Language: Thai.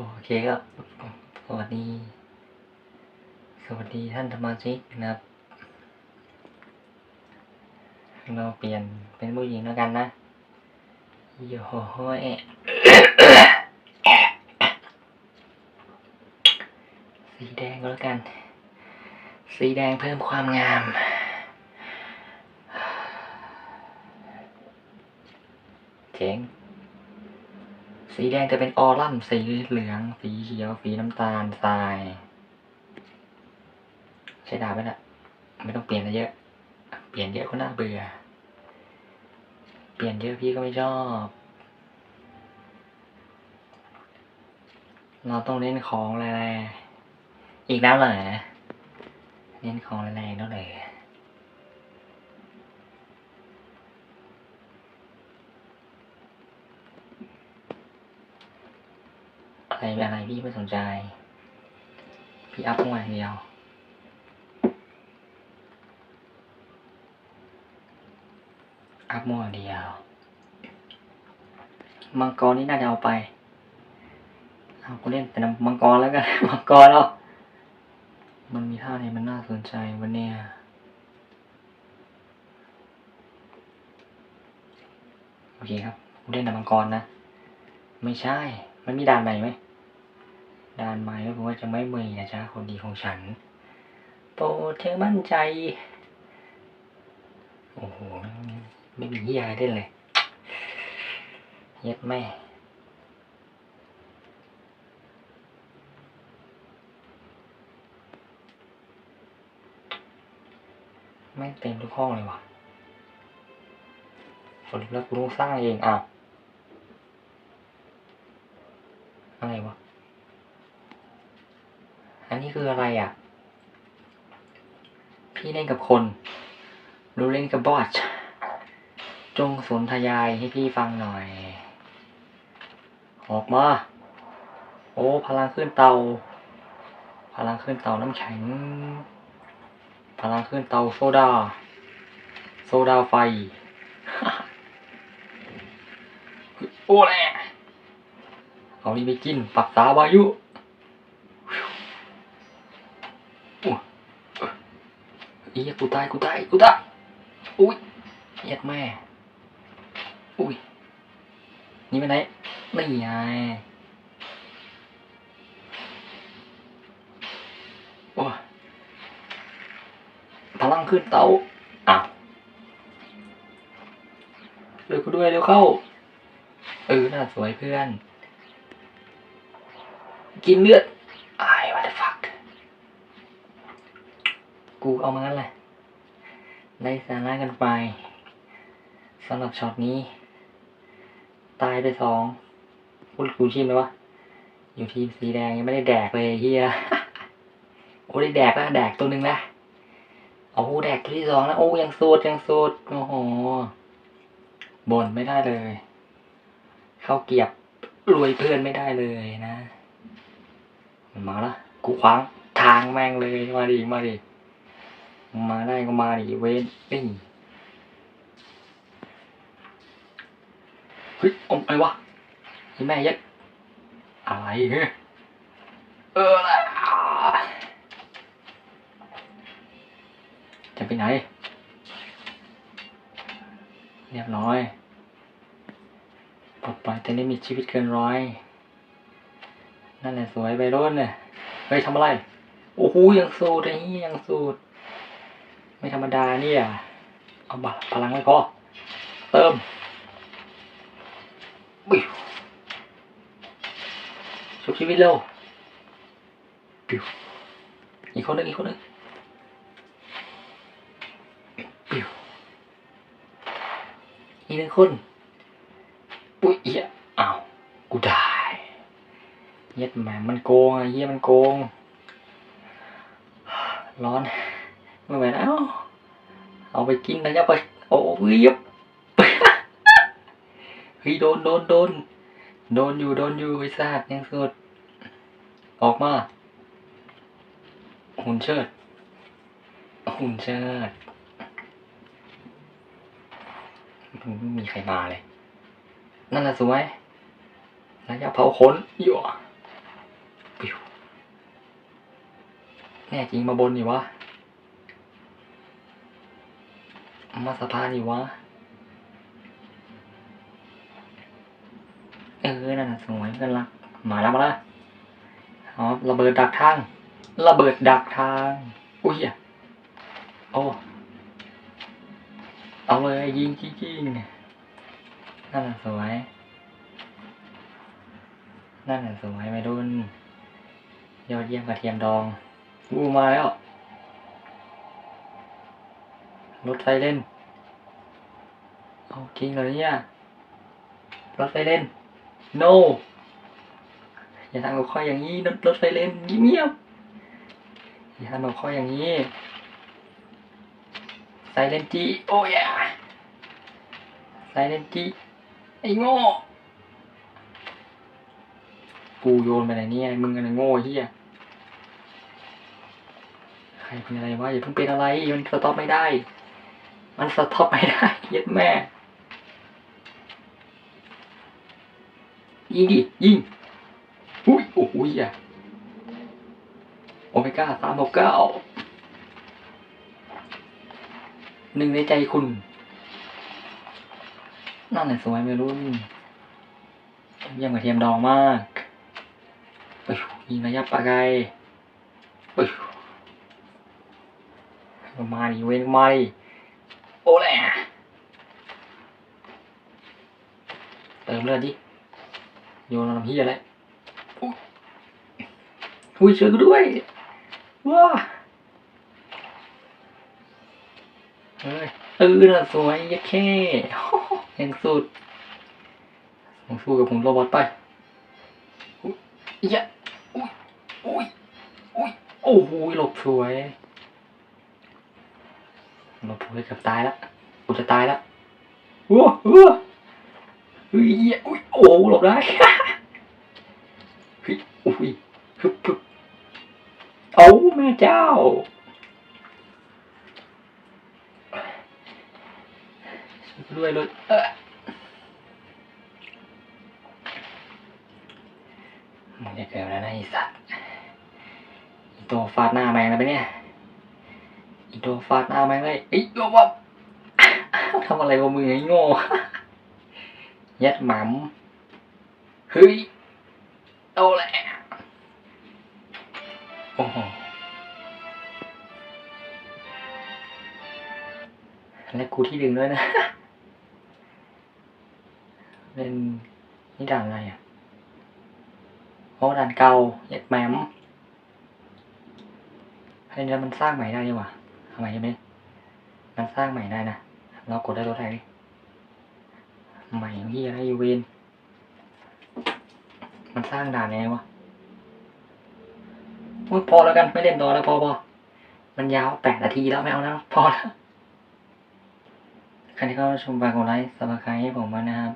โอเคครับสวัสดี สวัสดีท่านสมาชิกนะครับ เราเปลี่ยนเป็นผู้หญิงแล้วกันนะโย่โห้ยสีแดงก็แล้วกัน สีแดงเพิ่มความงามเจ๋ง สีแดงจะเป็นออรัมสีเหลือง สีเขียว สีน้ำตาลทราย ใช้ดาบไหมล่ะไม่ต้องเปลี่ยนเยอะ เปลี่ยนเยอะก็น่าเบื่อ เปลี่ยนเยอะพี่ก็ไม่ชอบ เราต้องเน้นของแรงๆอีกแล้วเหรอเน้นของแรงๆแล้วเลยอะไรอะไรพี่ไม่สนใจ พี่อัพมาอย่างเดียวอัพมั่วเดียว มังกรนี่น่าจะเอาไป เอากูเล่นแต่มังกรแล้วกัน มังกรแล้วมันมีท่าไหนมันน่าสนใจวันเนี้ยโอเคครับกูเล่นแต่มังกรนะ ไม่ใช่ มันมีด่านใหม่ไหม ดานใหม่ก็ผมว่าจะไม่มีนะจ๊ะคนดีของฉัน โปรดเธอมั่นใจ โอ้โห ไม่มีเฮียอะไรเล่นเลยเย็ดแม่แม่เต็มทุกห้องเลยว่ะสรุปแล้วกูต้องสร้างเองอ้าวอะไรวะ นนี้คืออะไรอะ พี่เล่นกับคนดูเล่นกับบอสจงสนทยายให้พี่ฟังหน่อย ออกมา โอ้ พลังขึ้นเตา พลังขึ้นเตาน้ำแข็ง พลังขึ้นเตาโซดา โซดาไฟ โอ้แหละเอานี่ไปกินปักษาวายุอุ๊ย อีกูตายกูตายกูตายอุ้ยเหี้ย็ดแม่อุ้ยนี่ไปไหนไม่ไงโอ้พลังขึ้นเตาอ้าวเร็วกูด้วยเร็วเข้า เออน่าสวยเพื่อน กินเลือดไอ้ what the fuck กูเอามางั้นแหละได้สาระกันไปสำหรับช็อตนี้ ตายไปสองพูดกูชิมไหมวะอยู่ทีมสีแดงยังไม่ได้แดกเลยเฮียโอ้ได้แดกแล้วแดกตัวหนึ่งแล้วโอ้แดกตัวที่สองแล้วโอ้ยังสูดยังสูดโอ้โหบ่นไม่ได้เลย เข้าเกียบรวยเพื่อนไม่ได้เลยนะมันมาละกูขวางทางแม่งเลยมาดิมาดิ มาได้ก็มาดิเวนนี่เฮ้ยอมอะไรวะนี่แม่ยัดอะไรเฮ้ยเออละจะไปไหน เรียบร้อยปลดปล่อยแต่ไม่มีชีวิตเกินร้อย นั่นแหละสวยไปรุ่นเนี่ยเฮ้ยทำอะไร โอ้โหยังสูดไอ้เหี้ยังสูด ไม่ธรรมดาเนี่ย เอาบัตพลังไม่พอ เติมบิวชุบชีวิตเร็วบิวอีกคนหนึงอีกคนหนึงบิวอีกหนึ่งคนปุ้ยเหี้ยอ้าวกูได้เย็ดแหมมันโกงไอ้เหี้ยมันโกง ร้อน มันแบบเอ้าเอาไปกินนะยับไปโอ้ยยับฮิโดนโดนโดนโดนอยู่โดนอยู่ไอ้ซาดยังสุดออกมาหุ่นเชิดหุ่นเชิดไม่มีใครมาเลย นั่นแหละสวยระยะเผาขนอยู่ปิวแน่จริงมาบนอยู่วะ มาสะพานอยู่วะ เออ นั่นสวยเพื่อนรักมาแล้วมาแล้วอ๋อระเบิดดักทาง ระเบิดดักทาง อุ้ยอะโอ้เอาเลยยิงจริงๆนั่นน่ะสวย นั่นน่ะสวยไม่รุ่นยอดเยี่ยมกระเทียมดองอู้มาแล้ว รถไฟเล่นเอาจริงเลยเนี่ยรถไฟเล่น no อย่าทำกับข้ออย่างนี้รถรถไฟเล่นเงียบอย่าทำกับข้ออย่างนี้ไซเลนจีโอ้ยไซเลนจีไอ้โง่กูโยนไปไหนเนี่ยมึงอะไรโง่เฮียใครเป็นอะไรวะอย่าเพิ่งเป็นอะไรมันสต็อปไม่ได้ มันสต็อปไม่ได้เย็ดแม่ ยิงดิ ยิง อุ้ย โอ้โหอะโอเมก้าสามหกเก้าหนึ่งในใจคุณ นั่นแหละสวยไม่รุ่นยี่ยมกระเทียมดองมากอ้ยยิงระยะปะไกลเอ้ยมาดิเว้นมาดิ โอ้แหละเติมเลือดดิโยนลำพี่อะไรอุ๊ยอุ้ยเจอกูด้วยว้าเฮ้ยเออน่ะสวยยัดแค่แห่งสุดผมสู้กับผมโรบอทไปอุ้ยยะอุ้ยอุ้ยอุ้ยโอ้โหหลบสวย หลบสวยเกือบตายแล้วกูจะตายแล้วว้าว้าอุ้ยอุ้ยโอ้หลบได้เฮ้ยอุ้ยฮึบฮึบโอ้แม่เจ้าช่วยด้วยเลยเออมึงจะเกิดแล้วนะไอ้สัตว์อีโตฟาดหน้าแมงแล้วไปะเนี่ย อีโตฟาดหน้าแมงเลยไอ้ยโยบว่าทำอะไรกับมึงไอ้โง่ยัดหม่ำเฮ้ยเอาแหละโอ้โหและกูที่ดึงด้วยนะเป็นนี่ด่านอะไรอะโอ้ด่านเก่ายัดแหมมให้เนี่ยมันสร้างใหม่ได้ดีกว่า ทำไมใช่ไหมมันสร้างใหม่ได้นะ เรากดได้รถไรดิใหม่ที่อะไรอยู่เวนมันสร้างด่านไงวะอุ๊ยพอแล้วกันไม่เล่นต่อแล้วพอพอมันยาวแปดนาทีแล้วไม่เอาแล้วพอแล้วใครที่เข้าชมฝากกดไลค์สมัครให้ผมมานะครับ